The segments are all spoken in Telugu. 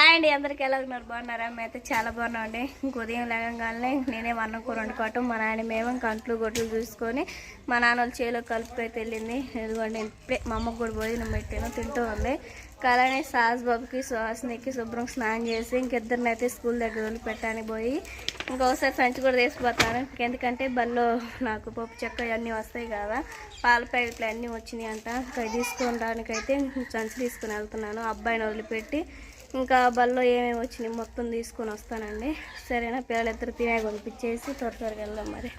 హాయ్ అండి అందరికి ఎలా ఉన్నారు? బాగున్నారా? మేమైతే చాలా బాగున్నాం అండి ఇంక ఉదయం లేవగానే నేనే అన్నం కూర వండుకోవటం. మా నాయన మేము కంట్లు గొడ్లు చూసుకొని మా నాన్న వాళ్ళు చేలో కలుపుకైతే వెళ్ళింది. ఇదిగోండి ఇప్పుడే మా అమ్మకు కూడా భోజనం పెట్టాను తింటూ ఉంది. అలానే సాస్ బాబుకి సుహాసినికి శుభ్రం స్నానం చేసి ఇంకిద్దరిని అయితే స్కూల్ దగ్గర వదిలి పెట్టడానికి పోయి ఇంకొకసారి ఫ్రెంచ్ కూడా తీసుకుపోతాను ఎందుకంటే బల్లో నాకు పప్పు చెక్క ఇవన్నీ వస్తాయి కదా పాల ప్యాకెట్లు అన్నీ వచ్చినాయి అంట. ఇంకా తీసుకోవడానికైతే సంచి తీసుకుని వెళ్తున్నాను. అబ్బాయిని వదిలిపెట్టి ఇంకా బల్లో ఏమేమి వచ్చినాయి మొత్తం తీసుకొని వస్తానండి. సరేనా? పిల్లలు ఇద్దరు తినే పంపించేసి త్వర త్వరగా వెళ్దాం మరి.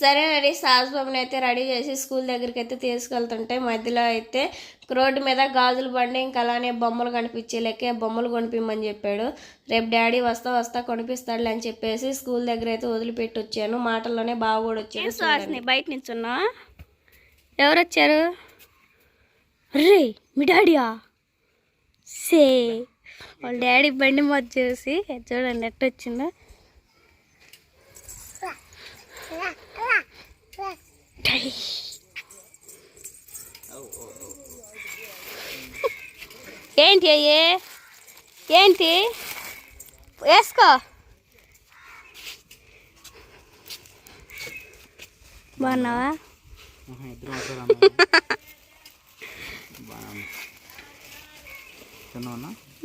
సరేనండి సాజ్బాబుని అయితే రెడీ చేసి స్కూల్ దగ్గరికి అయితే తీసుకెళ్తుంటే మధ్యలో అయితే రోడ్డు మీద గాజుల బండి ఇంకా అలానే బొమ్మలు కనిపించే లెక్క బొమ్మలు కొనిపిమ్మని చెప్పాడు. రేపు డాడీ వస్తా వస్తా కొనిపిస్తాడులే అని చెప్పేసి స్కూల్ దగ్గర అయితే వదిలిపెట్టి వచ్చాను. మాటల్లోనే బాగా కూడా వచ్చాడు బయట నించున్నా ఎవరు వచ్చారు రే మీ డాడీయా? సే వాళ్ళ డాడీ బండి మొదటి చూసి చూడండి ఎట్ట వచ్చిందో? డాడీ. ఏంటి అయ్యే? ఏంటి? వేసుకో. బాగున్నావా ఇద్దరు అవుతారా బాగా తిన్నావన్నా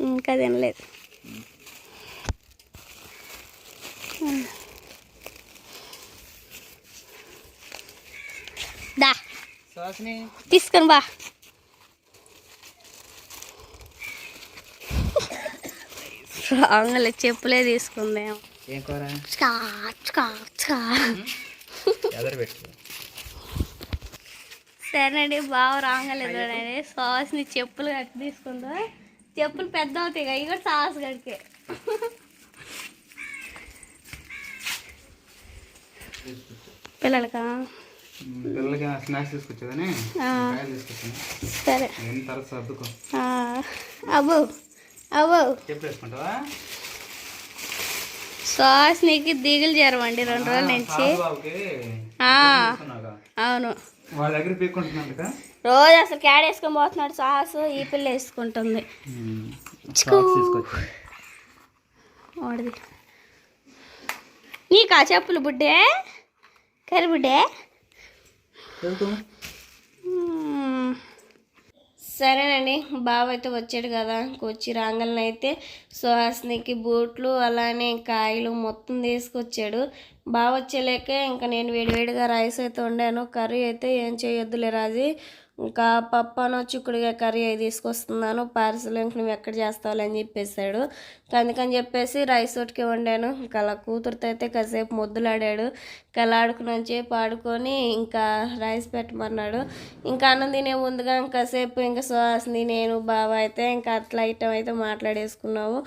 ఇంకా తినలేదు. దా. తీసుకొని బా. రాంగలే చెప్పులే తీసుకుందాం. ఏం కూర? సరేనండి బాగా రాంగలేదు చూడండి సాస్ని చెప్పులు కట్టి తీసుకుందా? చెప్పులు పెద్ద అవుతాయి కదా ఇవి కూడా సాస్ కడికే పిల్లలకా? పిల్లలకి స్నాక్స్ తీసుకొచ్చేదని? సరే. తర్వాత సర్దుకో. ఆ, అబ్బో అబ్బో చెప్పు వేసుకుంటావా? సాస్ నీకు దిగులు జరవండి రెండు రోజుల నుంచి. అవును. వాళ్ళ దగ్గర పీక్కుంటున్నాను కదా? రోజు అసలు క్యాడ్ వేసుకొని పోతున్నాడు సాస్ ఈ పిల్ల వేసుకుంటుంది. వాడిది. నీకా చెప్పులు బుడ్డే? కరి బుడ్డే. సరేనండి. బావ అయితే వచ్చాడు కదా. వచ్చి రాంగల్ని అయితే సుహాసినికి బూట్లు అలానే కాయలు మొత్తం తీసుకొచ్చాడు. బావ వచ్చేలేక ఇంకా నేను వేడివేడిగా రైస్ అయితే వండాను. కర్రీ అయితే ఏం చేయొద్దులే రాజీ. ఇంకా పప్పును చిక్కుడుగా కర్రీ అవి తీసుకొస్తున్నాను. పార్సల్ ఇంక నువ్వు ఎక్కడ చేస్తావు అని చెప్పేశాడు. అందుకని చెప్పేసి రైస్ ఒకటికి వండాను. ఇంకా అలా కూతురుతో అయితే కాసేపు ముద్దులాడాడు. ఇంకా అలా ఆడుకొని ఇంకా రైస్ పెట్టమన్నాడు. ఇంకా అన్నం తినే ముందుగా ఇంకాసేపు ఇంకా సుహాసిని నేను బావ అయితే ఇంకా అట్లా ఐటమ్ అయితే మాట్లాడేసుకున్నాము.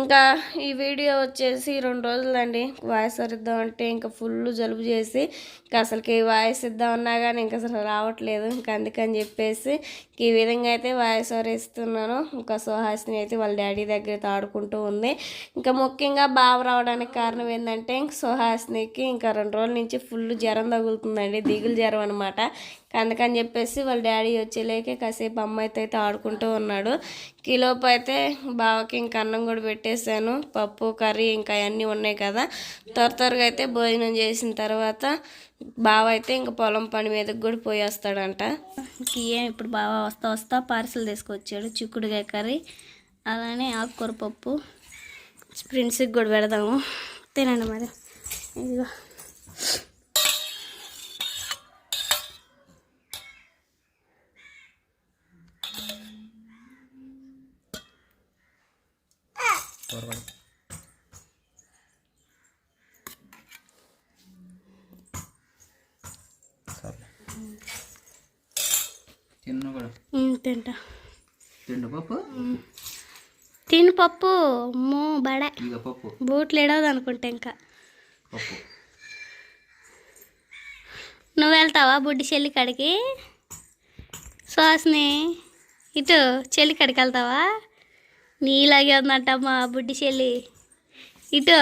ఇంకా ఈ వీడియో వచ్చేసి రెండు రోజులండి. వాయిస్ ఇద్దాం అంటే ఇంకా ఫుల్ జలుబు చేసి ఇంకా అసలుకి వాయిస్ ఇద్దామన్నా కానీ ఇంకా అసలు రావట్లేదు. ఇంకా అందుకని అని చెప్పేసి ఈ విధంగా అయితే వాయిస్ ఓవర్ ఇస్తున్నాను ఇంకా సుహాసిని అయితే వాళ్ళ డాడీ దగ్గర తాడుకుంటూ ఆడుకుంటూ ఉంది. ఇంకా ముఖ్యంగా బావ రావడానికి కారణం ఏంటంటే ఇంక సుహాసినికి ఇంకా రెండు రోజుల నుంచి ఫుల్ జ్వరం తగులుతుందండి. దిగులు జ్వరం అనమాట అందుకని చెప్పేసి వాళ్ళ డాడీ వచ్చేలేకే కాసేపు అమ్మాయితో అయితే ఆడుకుంటూ ఉన్నాడు. కిలోపు అయితే బావకి ఇంకా అన్నం కూడా పెట్టేశాను. పప్పు కర్రీ ఇంకా అవన్నీ ఉన్నాయి కదా. త్వర త్వరగా అయితే భోజనం చేసిన తర్వాత బావ అయితే ఇంకా పొలం పని మీదకి కూడా పోయి వస్తాడంట ఏం ఇప్పుడు బావ వస్తా వస్తా పార్సల్ తీసుకొచ్చాడు చిక్కుడుకాయ కర్రీ అలానే ఆకుకూర పప్పు. స్ప్రింట్స్కి కూడా పెడదాము. తినండి మరి. ఇదిగో. సరే తిన్ను కూడా. ఉమ్, తింటా. తిండు పప్పు? తిను పప్పు అమ్మో బడ. పప్పు. బూట్లు ఎడవదు అనుకుంటా ఇంకా. పప్పు. నువ్వు వెళ్తావా బుడ్డి చెల్లి కాడికి? సుహాస్ని ఇటు చెల్లి కాడికి వెళ్తావా? నీలాగే ఉందంట మా బుడ్డి చెల్లి ఇటు.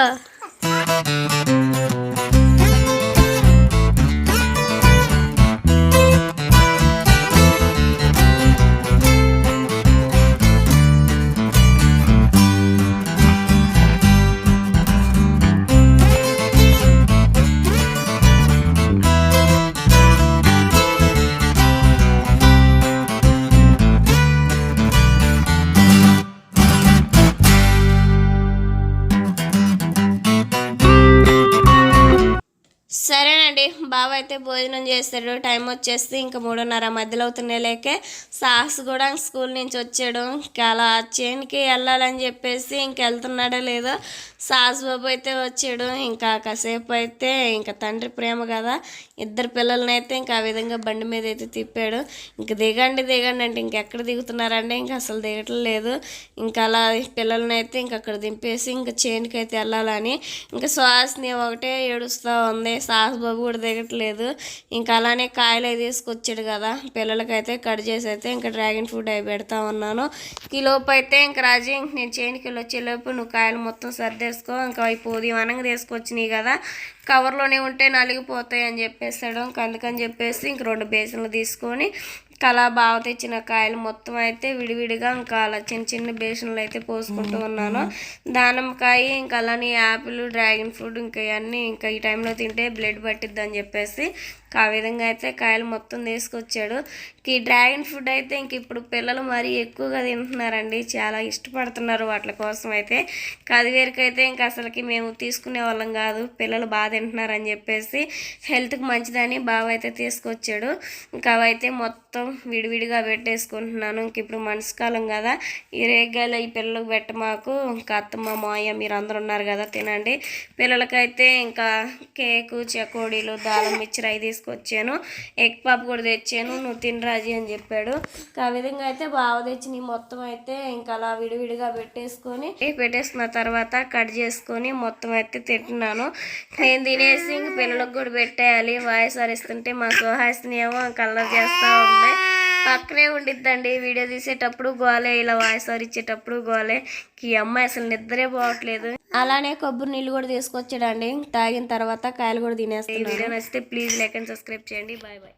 சரண అండి. బావ అయితే భోజనం చేస్తాడు. టైం వచ్చేసి ఇంకా మూడున్నర మధ్యలో అవుతున్నాయి లేకే సాహస్ కూడా స్కూల్ నుంచి వచ్చాడు. ఇంకా అలా చేనికి వెళ్ళాలని చెప్పేసి ఇంక వెళ్తున్నాడో లేదో సాహస్ బాబు అయితే వచ్చాడు. ఇంకా కాసేపు అయితే ఇంకా తండ్రి ప్రేమ కదా. ఇద్దరు పిల్లల్ని అయితే ఇంకా ఆ విధంగా బండి మీద అయితే తిప్పాడు. ఇంక దిగండి దిగండి అంటే ఇంకెక్కడ దిగుతున్నారంటే ఇంకా అసలు దిగటం లేదు. ఇంకా అలా పిల్లల్ని అయితే ఇంక అక్కడ దింపేసి ఇంకా చేనికి అయితే వెళ్ళాలని. ఇంకా శ్వాసని ఒకటే ఏడుస్తూ ఉంది. సాహస్ బాబు కూడా దిగట్లేదు. ఇంకా అలానే కాయలు తీసుకొచ్చాడు కదా. పిల్లలకైతే కట్ చేసి అయితే ఇంకా డ్రాగన్ ఫ్రూట్ అవి పెడతా ఉన్నాను. ఈ లోపు అయితే ఇంకా రాజీ ఇంక నేను చేనుకి వెళ్ళి వచ్చే లోపు నువ్వు కాయలు మొత్తం సర్దేసుకో. ఇంకా అవి పోది వనంగా తీసుకొచ్చినాయి కదా. కవర్లోనే ఉంటే నలిగిపోతాయి అని చెప్పేసాడు. అందుకని చెప్పేసి ఇంక రెండు బేసన్లు తీసుకొని కలా బావ తెచ్చిన కాయలు మొత్తం అయితే విడివిడిగా ఇంకా అలా చిన్న చిన్న బేసన్లు అయితే పోసుకుంటూ ఉన్నాను. దానిమ్మకాయ ఇంకా అలానే యాపిల్ డ్రాగన్ ఫ్రూట్ ఇంకా ఇవన్నీ ఇంకా ఈ టైంలో తింటే బ్లడ్ పట్టిద్ది అని చెప్పేసి ఆ విధంగా అయితే కాయలు మొత్తం తీసుకొచ్చాడు. ఈ డ్రాగన్ ఫ్రూట్ అయితే ఇంక ఇప్పుడు పిల్లలు మరీ ఎక్కువగా తింటున్నారండి. చాలా ఇష్టపడుతున్నారు వాటి కోసం అయితే. కదివేరికైతే ఇంక అసలుకి మేము తీసుకునే వాళ్ళం కాదు. పిల్లలు బాగా తింటున్నారు అని చెప్పేసి హెల్త్కి మంచిదని బాగా అయితే తీసుకొచ్చాడు. ఇంకా అవైతే మొత్తం విడివిడిగా పెట్టేసుకుంటున్నాను. ఇంక ఇప్పుడు మనసుకాలం కదా. ఈ రేగాయలు ఈ పిల్లలకు పెట్ట మాకు. ఇంకా అత్తమ్మ మాయ మీరు అందరు ఉన్నారు కదా తినండి. పిల్లలకైతే ఇంకా కేకు చకోడీలు దాలం మిక్చర్ అవి తీసుకొచ్చాను. ఎగ్ పాప్ కూడా తెచ్చాను. నువ్వు తినరాజీ అని చెప్పాడు. ఆ విధంగా అయితే బావ తెచ్చిన మొత్తం అయితే ఇంకా అలా విడివిడిగా పెట్టేసుకొని పెట్టేసుకున్న తర్వాత కట్ చేసుకొని మొత్తం అయితే తింటున్నాను. నేను తినేసి ఇంక పిల్లలకు కూడా పెట్టేయాలి. వాయిస్ అరిస్తుంటే మా సుహాసిని ఏమో కలర్ చేస్తూ ఉంది. పక్కనే ఉండిద్దండి. వీడియో తీసేటప్పుడు గోలే ఇలా వాయిస్ ఓవర్ ఇచ్చేటప్పుడు గోలే. ఈ అమ్మాయి అసలు నిద్రే పోవట్లేదు. అలానే కొబ్బరి నీళ్ళు కూడా తీసుకొచ్చాడండి. తాగిన తర్వాత కాయలు కూడా తినేస్తాను వీడియో నచ్చితే ప్లీజ్ లైక్ అండ్ సబ్స్క్రైబ్ చేయండి. Bye bye